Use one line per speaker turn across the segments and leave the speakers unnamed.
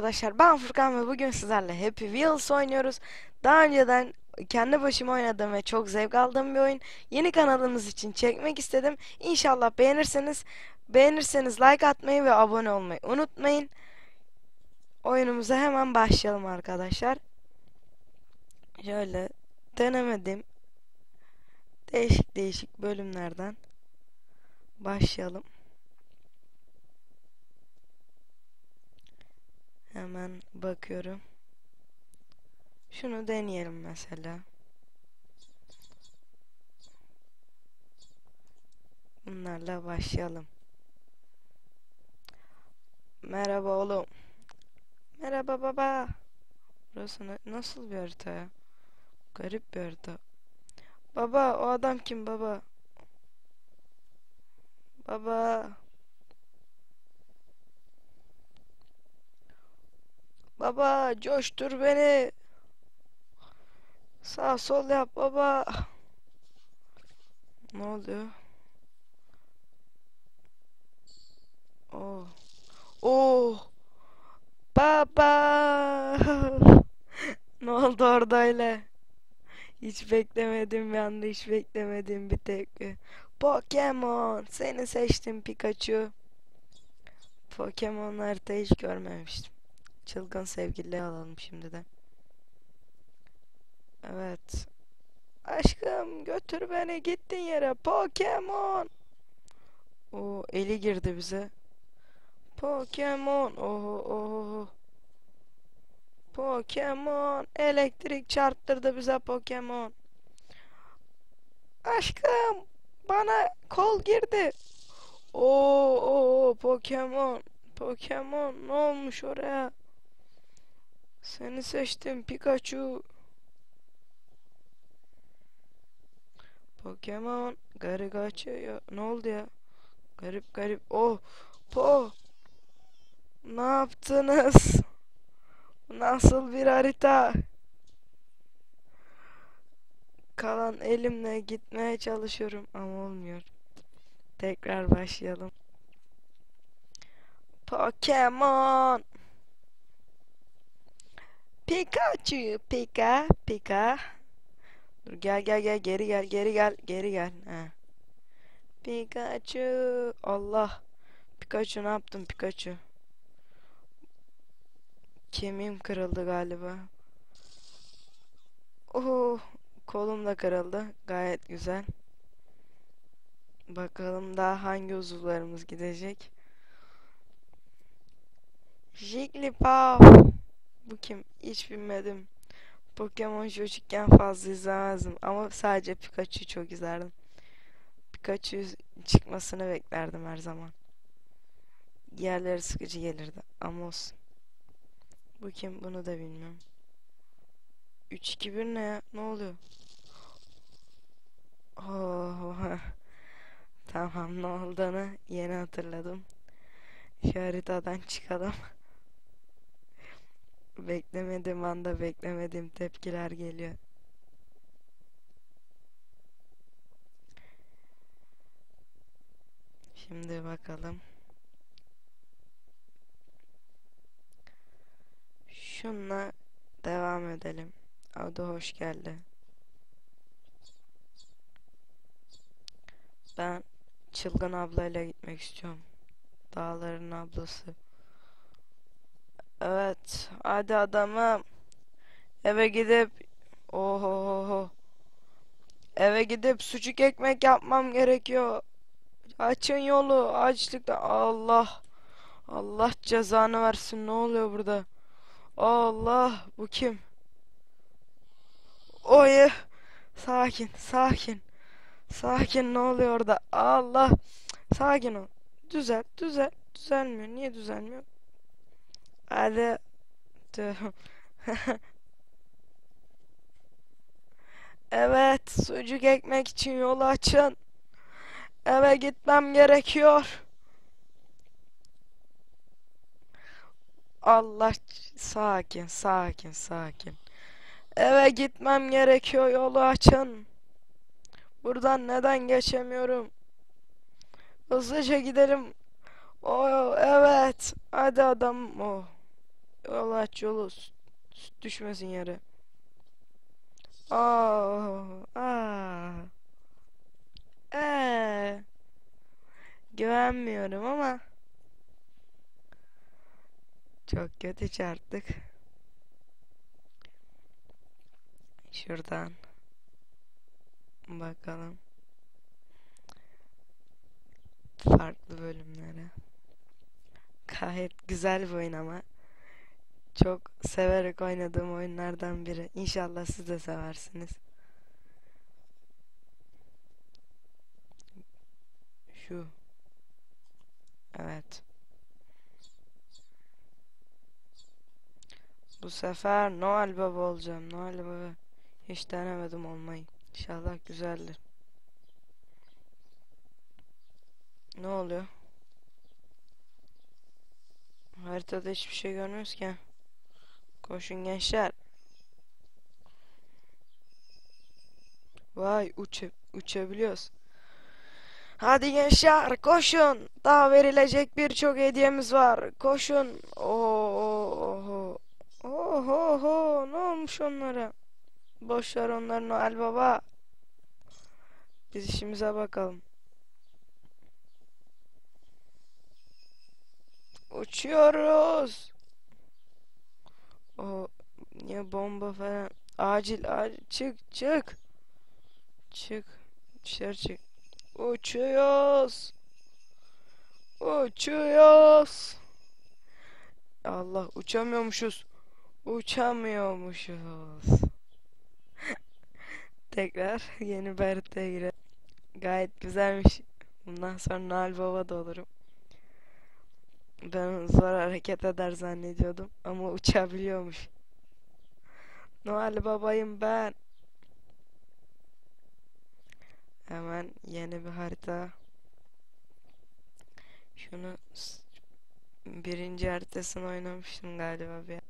arkadaşlar ben Furkan ve bugün sizlerle Happy Wheels oynuyoruz. Daha önceden kendi başıma oynadığım ve çok zevk aldığım bir oyun. Yeni kanalımız için çekmek istedim. İnşallah beğenirseniz beğenirseniz like atmayı ve abone olmayı unutmayın. Oyunumuza hemen başlayalım arkadaşlar. Şöyle denemedim. Değişik değişik bölümlerden başlayalım. Hemen bakıyorum. Şunu deneyelim mesela. Bunlarla başlayalım. Merhaba oğlum. Merhaba baba. Burası na- nasıl bir harita ya? Garip bir harita. Baba o adam kim baba? Baba. Baba coştur beni. Sağ sol yap baba. Ne oluyor? Oh. Oh. Baba. ne oldu orada öyle? Hiç beklemedim bir anda hiç beklemedim bir tepki. Pokemon. Seni seçtim Pikachu. Pokemon harita hiç görmemiştim. Çılgın sevgilileri alalım şimdi de. Evet. Aşkım götür beni gittin yere. Pokemon. O eli girdi bize. Pokemon. Oho oho. Pokemon. Elektrik çarptırdı bize Pokemon. Aşkım bana kol girdi. Oo, oo Pokemon. Pokemon ne olmuş oraya? Seni seçtim Pikachu. Pokemon garip kaçıyor. Ne oldu ya? Garip garip. Oh, po. Ne yaptınız? Nasıl bir harita? Kalan elimle gitmeye çalışıyorum ama olmuyor. Tekrar başlayalım. Pokemon. Pikachu, Pika, Pika. Dur gel gel gel geri gel geri gel geri gel. He. Pikachu. Allah. Pikachu ne yaptın Pikachu? Kemiğim kırıldı galiba. Oh, kolum da kırıldı. Gayet güzel. Bakalım daha hangi uzuvlarımız gidecek. Jigglypuff. Bu kim? Hiç bilmedim. Pokemon çocukken fazla izlemezdim ama sadece Pikachu'yu çok izlerdim. Pikachu çıkmasını beklerdim her zaman. Diğerleri sıkıcı gelirdi ama olsun. Bu kim? Bunu da bilmiyorum. 3-2-1 ne ya? Ne oluyor? Oh, tamam ne olduğunu yeni hatırladım. Şu haritadan çıkalım. Beklemediğim anda beklemediğim tepkiler geliyor. Şimdi bakalım. Şunla devam edelim. Adı hoş geldi. Ben çılgın ablayla gitmek istiyorum. Dağların ablası. Evet, hadi adamım. Eve gidip oho Eve gidip sucuk ekmek yapmam gerekiyor. Açın yolu, açlıkta Allah. Allah cezanı versin. Ne oluyor burada? Allah, bu kim? Oy. Sakin, sakin. Sakin ne oluyor orada? Allah. Sakin ol. Düzel, düzel. Düzelmiyor. Niye düzelmiyor? Tüh. Evet, sucuk ekmek için yolu açın. Eve gitmem gerekiyor. Allah sakin, sakin, sakin. Eve gitmem gerekiyor, yolu açın. Buradan neden geçemiyorum? Hızlıca gidelim. Oh, evet. Hadi adam. Oh. Yolu aç yolu. Süt, düşmesin yere. Aa, aa. Ee, güvenmiyorum ama çok kötü çarptık. Şuradan bakalım. Farklı bölümlere. Gayet güzel bir oyun ama. Çok severek oynadığım oyunlardan biri. İnşallah siz de seversiniz. Şu. Evet. Bu sefer Noel Baba olacağım. Noel Baba. Hiç denemedim olmayı. İnşallah güzeldir. Ne oluyor? Haritada hiçbir şey görmüyoruz ki. Koşun gençler. Vay uç uçabiliyoruz. Hadi gençler koşun. Daha verilecek birçok hediyemiz var. Koşun. Oho. Oho ho. Ne olmuş onlara? Boş ver onları Noel Baba. Biz işimize bakalım. Uçuyoruz. O niye bomba falan? Acil acil çık çık. Çık. Dışarı çık. Uçuyoruz. Uçuyoruz. Allah uçamıyormuşuz. Uçamıyormuşuz. Tekrar yeni bir haritaya. Gayet güzelmiş. Bundan sonra Noel Baba da olurum. Ben zor hareket eder zannediyordum ama uçabiliyormuş. Noel babayım ben. Hemen yeni bir harita. Şunu birinci haritasını oynamıştım galiba bir.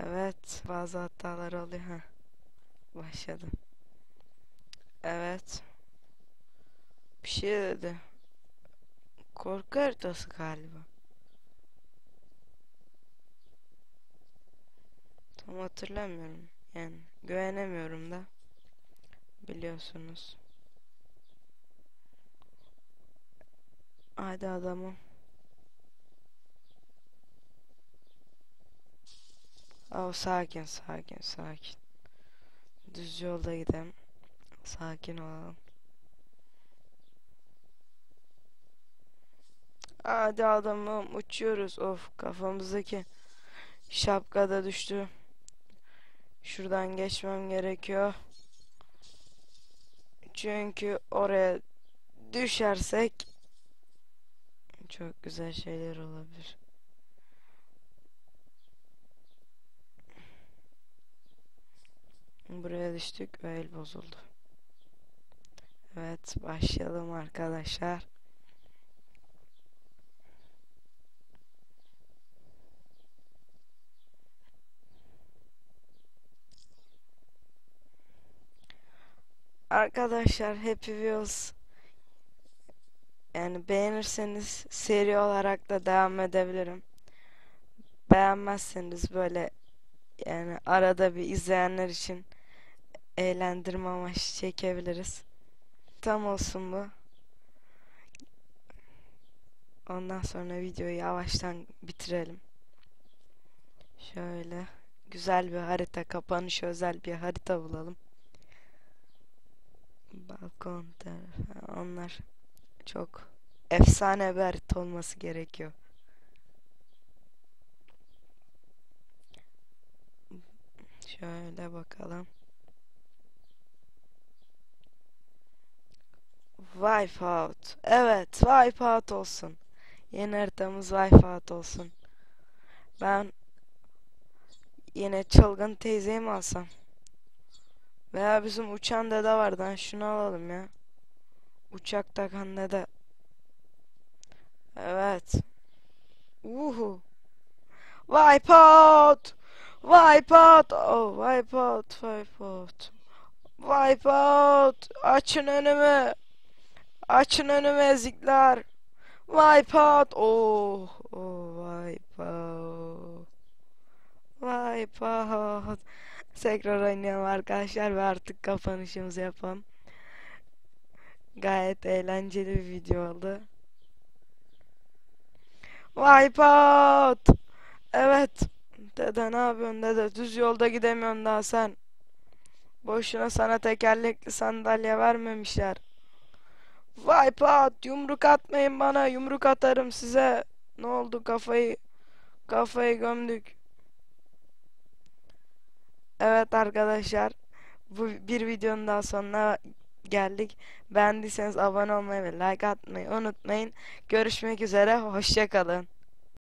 Evet, bazı hatalar oluyor. ha. Başladı. Evet. Bir şey dedi. Korku haritası galiba. Tam hatırlamıyorum. Yani güvenemiyorum da. Biliyorsunuz. Hadi adamım. Oh, sakin sakin sakin. Düz yolda gidelim. Sakin olalım. Hadi adamım uçuyoruz. Of kafamızdaki şapka da düştü. Şuradan geçmem gerekiyor. Çünkü oraya düşersek çok güzel şeyler olabilir. Buraya düştük ve el bozuldu. Evet başlayalım arkadaşlar. Arkadaşlar Happy Wheels yani beğenirseniz seri olarak da devam edebilirim. Beğenmezseniz böyle yani arada bir izleyenler için eğlendirme amaçlı çekebiliriz. Tam olsun bu. Ondan sonra videoyu yavaştan bitirelim. Şöyle güzel bir harita, kapanış özel bir harita bulalım. Balkon tarafı, onlar çok efsane bir harita olması gerekiyor. Şöyle bakalım. Wipeout. Evet, Wipeout olsun. Yeni haritamız Wipeout olsun. Ben yine çılgın teyzeyi mi alsam? Veya bizim uçan dede vardı. Ha, şunu alalım ya. Uçak takan dede. Evet. Uhu. Wipeout. Wipeout. Oh, wipeout. Wipeout. Wipeout. Açın önümü. Açın önümü ezikler. Wipeout. Oh, oh, wipeout. Wipeout. Tekrar oynayalım arkadaşlar ve artık kapanışımızı yapalım. Gayet eğlenceli bir video oldu. Wipeout. Evet. Dede ne yapıyorsun dede? Düz yolda gidemiyorsun daha sen. Boşuna sana tekerlekli sandalye vermemişler. Wipeout. Yumruk atmayın bana. Yumruk atarım size. Ne oldu kafayı kafayı gömdük. Evet arkadaşlar. Bu bir videonun daha sonuna geldik. Beğendiyseniz abone olmayı ve like atmayı unutmayın. Görüşmek üzere. Hoşçakalın.